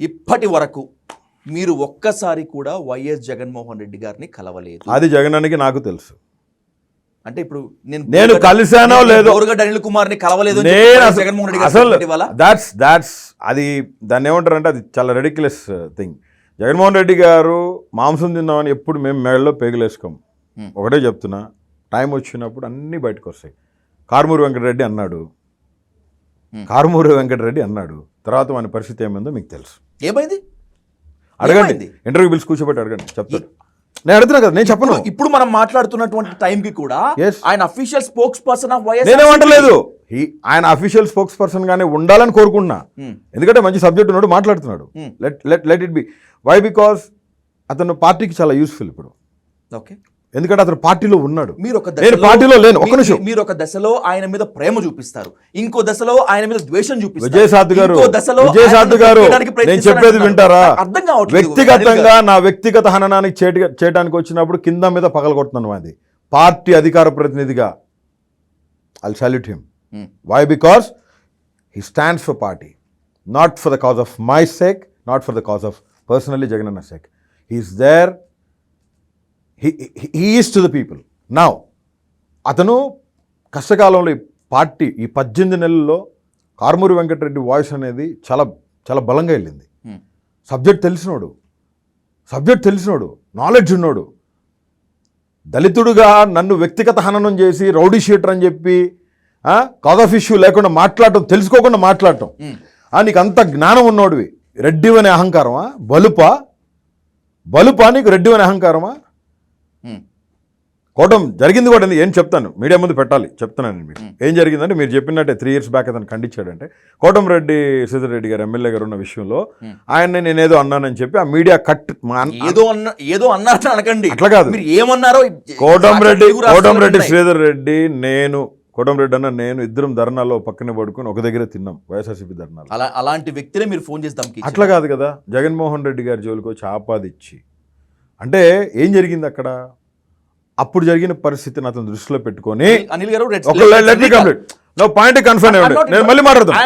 ఇప్పటి వరకు మీరు ఒక్కసారి కూడా వైఎస్ జగన్మోహన్ రెడ్డి గారిని కలవలేదు. అది జగనానికి నాకు తెలుసు. అంటే ఇప్పుడు నేను నేను కలిశానో నేను లేదో. బోరుగడ్డ అనిల్ కుమార్ని కలవలేదు నేను జగన్మోహన్ రెడ్డి అసలు దాట్స్ దాట్స్ అది దాన్ని ఏమంటారు అంటే అది చాలా రెడిక్యులస్ థింగ్ జగన్మోహన్ రెడ్డి గారు మాంసం తిందామని ఎప్పుడు మేము మెడలో పేగులేసుకోం. Hmm. ఒకటే చెప్తున్నా టైం వచ్చినప్పుడు అన్నీ బయటకు వస్తాయి. కారుమూరి వెంకటరెడ్డి అన్నాడు. Hmm. కారుమూరి వెంకటరెడ్డి అన్నాడు. తర్వాత మన పరిస్థితి ఏమైందో మీకు తెలుసు. ఏమైంది? అడగండి? ఇంటర్వ్యూ బిల్స్ కూర్చోబెట్టి అడగండి చెప్తాడు నేను అడుగుతున్నా కదా నేను చెప్పను. ఇప్పుడు- మనం మాట్లాడుతున్నటువంటి టైం కి కూడా. ఆయన official spokesperson of YS నేనేమంటలేదు ఆయన అఫీషియల్ స్పోక్స్ పర్సన్ గానే ఉండాలని కోరుకుంటున్నా. Hmm. ఎందుకంటే మంచి సబ్జెక్ట్ ఉన్నాడు మాట్లాడుతున్నాడు. Let let let it be why because అతను పార్టీకి చాలా యూస్ఫుల్ ఇప్పుడు. ఓకే ఎందుకంటే అతను పార్టీలో ఉన్నాడు. మీరు ఒక నేను పార్టీలో లేను. ఒక్క మీ- నిమిషం. మీరు ఒక దశలో ఆయన మీద ప్రేమ చూపిస్తారు. ఇంకో దశలో ఆయన మీద ద్వేషం చూపిస్తారు. విజయసాద్ గారు దశలో విజయసాద్ గారు నేను చెప్పేది. వింటారా? అర్థం కావట్లేదు అనిల్ వ్యక్తిగతంగా. నా వ్యక్తిగత హననానికి చేయడానికి వచ్చినప్పుడు కింద మీద పగలగొడుతున్నాను అది పార్టీ అధికార ప్రతినిధిగా I salute him. Why because he stands for party not for the cause of my sake not for the cause of personally Jagananna sake he is there he is to the people now అతను కష్టకాలంలో ఈ party ఈ పద్దెనిమిది నెలల్లో Karumuri Venkatareddy voice అనేది చాలా చాలా బలంగా వెళ్ళింది Hmm. సబ్జెక్ట్ తెలిసినోడు సబ్జెక్ట్ తెలిసినోడు నాలెడ్జ్ ఉన్నోడు దళితుడుగా నన్ను వ్యక్తిగత హననం చేసి రౌడీ షీటర్ అని చెప్పి కాజ్ ఆఫ్ ఇష్యూ లేకుండా మాట్లాడటం తెలుసుకోకుండా మాట్లాడటం Hmm. ఆ, నీకు అంత జ్ఞానం ఉన్నోడివి రెడ్డివనే అహంకారమా బలుపా బలుపా నీకు రెడ్డివనే అహంకారమా. కోటం జరిగింది కూడా ఏం చెప్తాను? మీడియా ముందు పెట్టాలి. చెప్తున్నాను నేను మీకు. ఏం జరిగిందంటే మీరు చెప్పినట్టే త్రీ ఇయర్స్ బ్యాక్ అతను ఖండించాడంటే కోటంరెడ్డి శ్రీధర్ రెడ్డి గారు ఎమ్మెల్యే గారు ఉన్న విషయంలో. ఆయన్ని నేనేదో అన్నానని చెప్పి ఆ మీడియా కట్ ఏదో అన్న ఏదో అనకండి. అట్లా కాదు. మీరు ఏమన్నారో కోటంరెడ్డి కోటంరెడ్డి. శ్రీధర్ రెడ్డి నేను కోటంరెడ్డి అన్న నేను ఇద్దరం ధర్నాలో పక్కనే పడుకొని ఒక దగ్గర తిన్నాం వైఎస్ఆర్సీపీ ధర్నాలు. అలా అలాంటి వ్యక్తినే మీరు ఫోన్ చేసి దమ్కి అట్లా కాదు కదా. జగన్మోహన్ రెడ్డి గారి జోలికి వచ్చి ఆపాదిచ్చి అంటే ఏం జరిగింది అక్కడ? అప్పుడు జరిగిన పరిస్థితిని అతను దృష్టిలో పెట్టుకొని అనిల్ గారు కంప్లీట్ నో పాయింట్ కన్ఫర్మ్ నేను మళ్ళీ మాట్లాడతాను.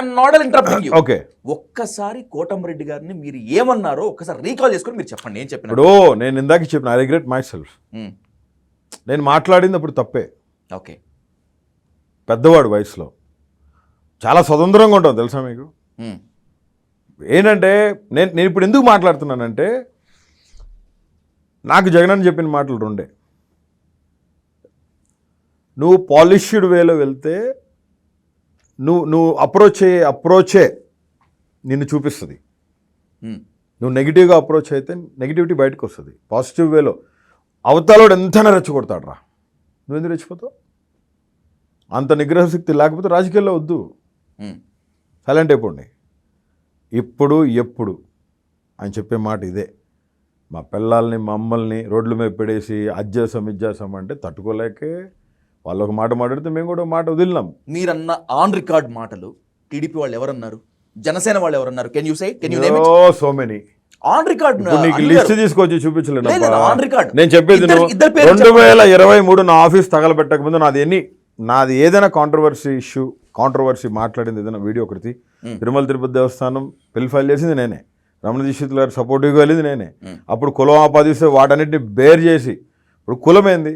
ఓకే ఒక్కసారి కోటంరెడ్డి గారిని మీరు ఏమన్నారో ఒక్కసారి రీకాల్ చేసుకొని మీరు చెప్పండి ఏం చెప్పిన ఇప్పుడు నేను ఇందాక చెప్పిన ఐ రిగ్రెట్ మై సెల్ఫ్ నేను మాట్లాడింది అప్పుడు తప్పే. ఓకే పెద్దవాడు వయసులో. చాలా స్వతంత్రంగా ఉంటాం తెలుసా మీకు? ఏంటంటే నేను నేను ఇప్పుడు ఎందుకు మాట్లాడుతున్నానంటే నాకు జగన్ అని చెప్పిన మాటలు రెండే. నువ్వు పాలిష్డ్ వేలో వెళ్తే నువ్వు నువ్వు అప్రోచ్ అయ్యే అప్రోచే నిన్ను చూపిస్తుంది. నువ్వు నెగిటివ్గా అప్రోచ్ అయితే నెగిటివిటీ బయటకు వస్తుంది. పాజిటివ్ వేలో. అవతలోడు ఎంతైనా రెచ్చగొడతాడు రా. నువ్వు ఎందుకు రెచ్చిపోతావు? అంత నిగ్రహ శక్తి లేకపోతే రాజకీయాల్లో వద్దు. సైలెంట్ అయిపోండి. ఇప్పుడు ఎప్పుడు అని చెప్పే మాట ఇదే. మా పిల్లల్ని మమ్మల్ని రోడ్ల మీద పెడేసి అజ్జేసాం ఇజ్జేసాం అంటే తట్టుకోలేకే వాళ్ళు ఒక మాట మాట్లాడితే మేము కూడా మాట వదిలినాం. మీరన్న ఆన్ రికార్డ్ మాటలు టీడీపీ వాళ్ళు ఎవరన్నారు? జనసేన వాళ్ళు ఎవరన్నారు? Can you say can you oh so many on record నీకు లిస్ట్ తీసుకొచ్చి చూపించలేను లేదు, అబ్బా. on record. నేను చెప్పేది రెండు వేల ఇరవై మూడు నా ఆఫీస్ తగలబెట్టక ముందు నాది ఎన్ని నాది ఏదైనా కాంట్రవర్సీ ఇష్యూ కాంట్రవర్సీ మాట్లాడింది ఏదైనా వీడియో ఒకటి. తిరుమల తిరుపతి దేవస్థానం ఫైల్ చేసింది నేనే. రమణ దీక్షిత్ గారు సపోర్టివ్గా వెళ్ళింది నేనే. అప్పుడు కులం ఆపాదిస్తే వాటన్నిటిని బేర్ చేసి ఇప్పుడు కులం ఏంది?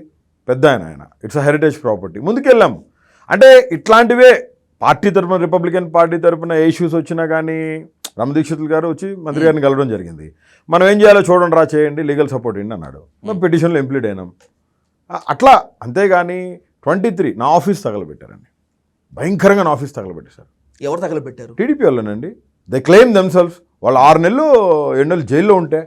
పెద్ద ఆయన ఆయన. ఇట్స్ అ హెరిటేజ్ ప్రాపర్టీ ముందుకెళ్ళాం. అంటే ఇట్లాంటివే పార్టీ తరపున రిపబ్లికన్ పార్టీ తరపున ఏ ఇష్యూస్ వచ్చినా కానీ రమణ దీక్షితులు గారు వచ్చి మంత్రి గారిని కలవడం జరిగింది. మనం ఏం చేయాలో చూడండి రా చేయండి లీగల్ సపోర్ట్ ఏంటి అన్నాడు. మేము. పిటిషన్లో ఇంప్లీట్ అయినాం. అట్లా అంతేగాని ట్వంటీ త్రీ నా ఆఫీస్ తగలబెట్టారండి. భయంకరంగా నా ఆఫీస్ తగలబెట్టేశారు. ఎవరు తగలబెట్టారు? టీడీపీ వాళ్ళనండి దే క్లెయిమ్ దెమ్సెల్ఫ్ వాళ్ళు ఆరు నెలలు ఏడు నెలలు జైల్లో ఉంటే.